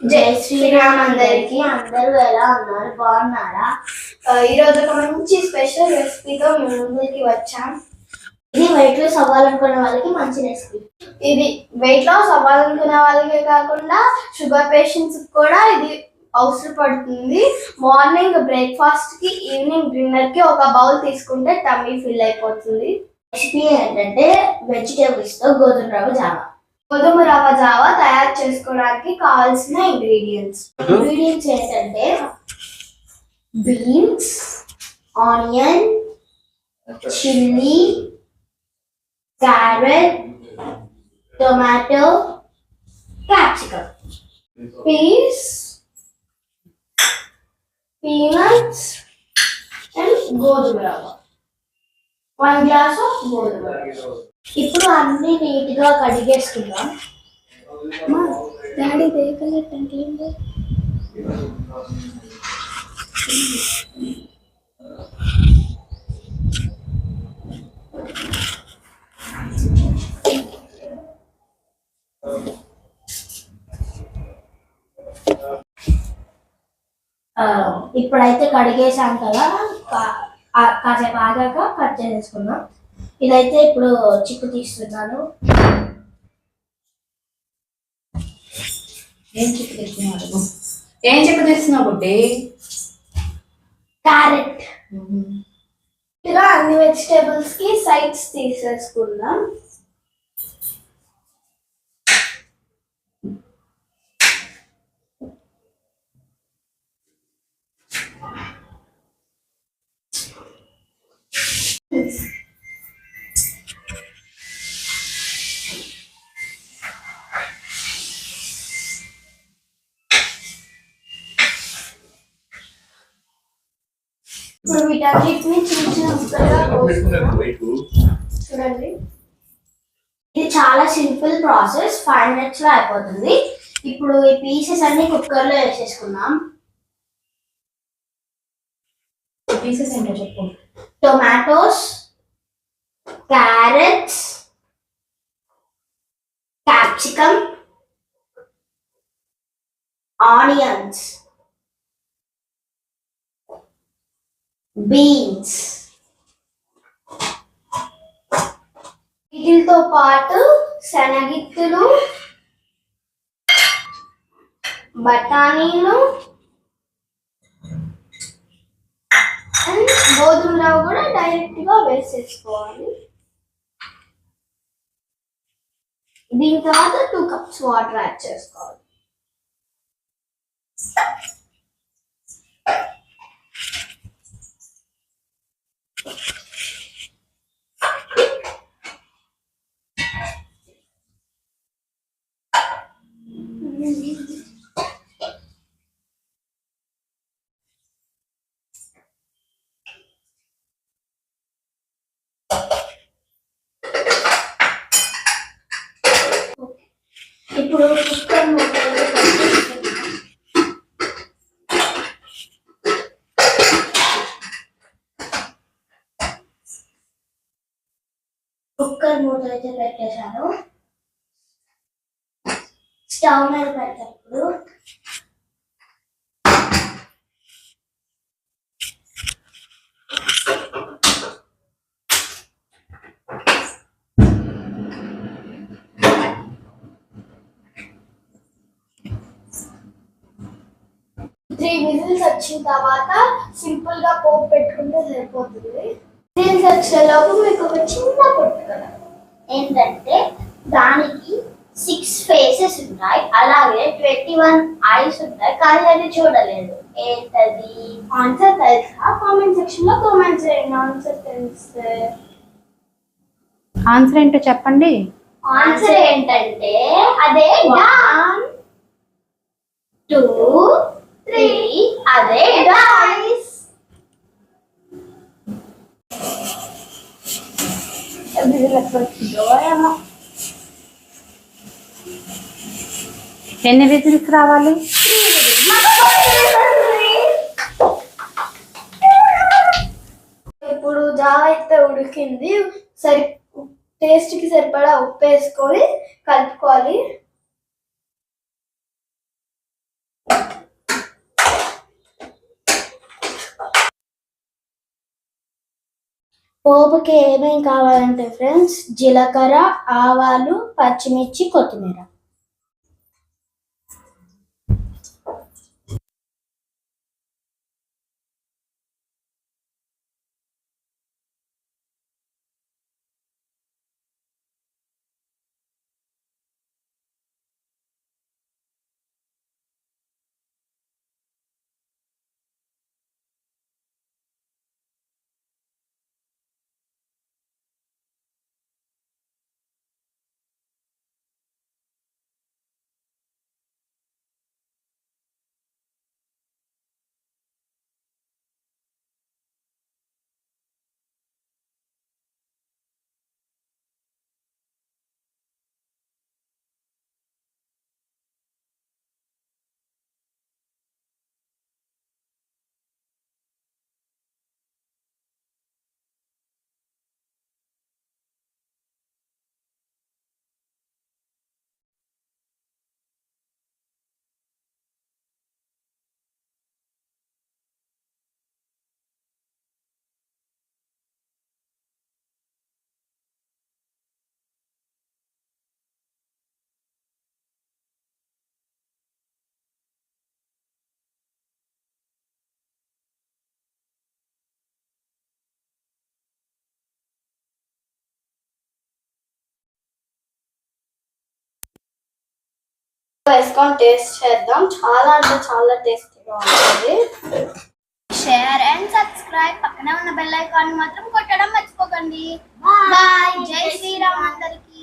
జై శ్రీరామ్ అందరికి. అందరూ ఎలా ఉన్నారు? బాగున్నారా? ఈరోజు ఒక మంచి స్పెషల్ రెసిపీతో మేము ముందుకి వచ్చాం. ఇది వెయిట్ లాస్ అవ్వాలనుకునే వాళ్ళకి మంచి రెసిపీ ఇది వెయిట్ లాస్ అవ్వాలనుకునే వాళ్ళకే కాకుండా షుగర్ పేషెంట్స్ కూడా ఇది అవసరపడుతుంది మార్నింగ్ బ్రేక్ఫాస్ట్కి ఈవినింగ్ డిన్నర్కి ఒక బౌల్ తీసుకుంటే టమ్మీ ఫిల్ అయిపోతుంది. రెసిపీ ఏంటంటే వెజిటేబుల్స్తో గోధుమ రవ్వ జావా. గోధుమ రవ్వ జావా తయారు చేసుకోవడానికి కావాల్సిన ఇంగ్రీడియంట్స్ ఇంగ్రీడియంట్స్ ఏంటంటే beans onion chilli carrot tomato capsicum peas peanuts and గోధుమ రవ్వ. వన్ గ్లాస్ ఆఫ్ గోధుమ ఇప్పుడు అన్ని నీట్గా కడిగేసుకుందాం డాడీ ఇప్పుడైతే కడిగేసాం కదా కాసేపు ఆగాక కట్ చేసేసుకుందాం. ఇదైతే ఇప్పుడు చిక్కు తీస్తున్నాను ఏం చెప్పు తెస్తున్నావు ఏం చెప్పు తెస్తున్నావు బుడ్డి? క్యారెట్. ఇలా అన్ని వెజిటేబుల్స్కి సైడ్స్ తీసేసుకుందాం. ఇప్పుడు వీటన్నిటిని చిన్న చిన్న ముక్కలుగా కోసుకుందాం. చూడండి. ఇది చాలా సింపుల్ ప్రాసెస్. ఫైవ్ మినిట్స్లో అయిపోతుంది. ఇప్పుడు ఈ పీసెస్ అన్ని కుక్కర్లో వేసేసుకుందాం పీసెస్ ఏంటో చెప్పు. Tomatoes carrots capsicum onions. Beans. వీటితో పాటు శనగిత్తులు బఠానీలు అండ్ గోధుమ రవ్వ కూడా డైరెక్ట్గా వేసేసుకోవాలి. దీని తర్వాత టూ కప్స్ వాటర్ యాడ్ చేసుకోవాలి. ఇప్పుడు కుక్కర్ మూతలు కుక్కర్ మూత అయితే పెట్టేశాను. స్టవ్ మీద పెడతాను త్రీ విజిల్స్ వచ్చిన తర్వాత సింపుల్గా పోపు పెట్టుకుంటే సరిపోతుంది. విజిల్స్ వచ్చేలోపు మీకు ఒక చిన్న పొట్టు కదా ఏంటంటే దానికి సిక్స్ ఫేసెస్ ఉన్నాయి అలాగే ట్వంటీ వన్ ఐస్ ఉంటాయి. కానీ అది చూడలేదు. ఏంటది? ఆన్సర్ తెలుసా? కామెంట్ సెక్షన్లో కామెంట్ చేయండి. ఆన్సర్ తెలిస్తే. ఆన్సర్ ఏంటో చెప్పండి. ఆన్సర్ ఏంటంటే అదే వన్ టూ ఎక్కడ వచ్చిందో ఏమో ఎన్ని విజిల్స్ రావాలి? ఇప్పుడు జావ అయితే ఉడికింది. సరి టేస్ట్కి సరిపడా ఉప్పు వేసుకొని కలుపుకోవాలి. పోపుకి ఏమేం కావాలంటే ఫ్రెండ్స్ జీలకర్ర ఆవాలు పచ్చిమిర్చి కొత్తిమీర. వేసుకొని టేస్ట్ చేద్దాం. చాలా అంటే చాలా టేస్టీగా ఉంటుంది. షేర్ అండ్ సబ్స్క్రైబ్ పక్కనే ఉన్న బెల్ ఐకాన్ మాత్రం కొట్టడం మర్చిపోకండి. బాయ్ జై శ్రీరామ్ అందరికి.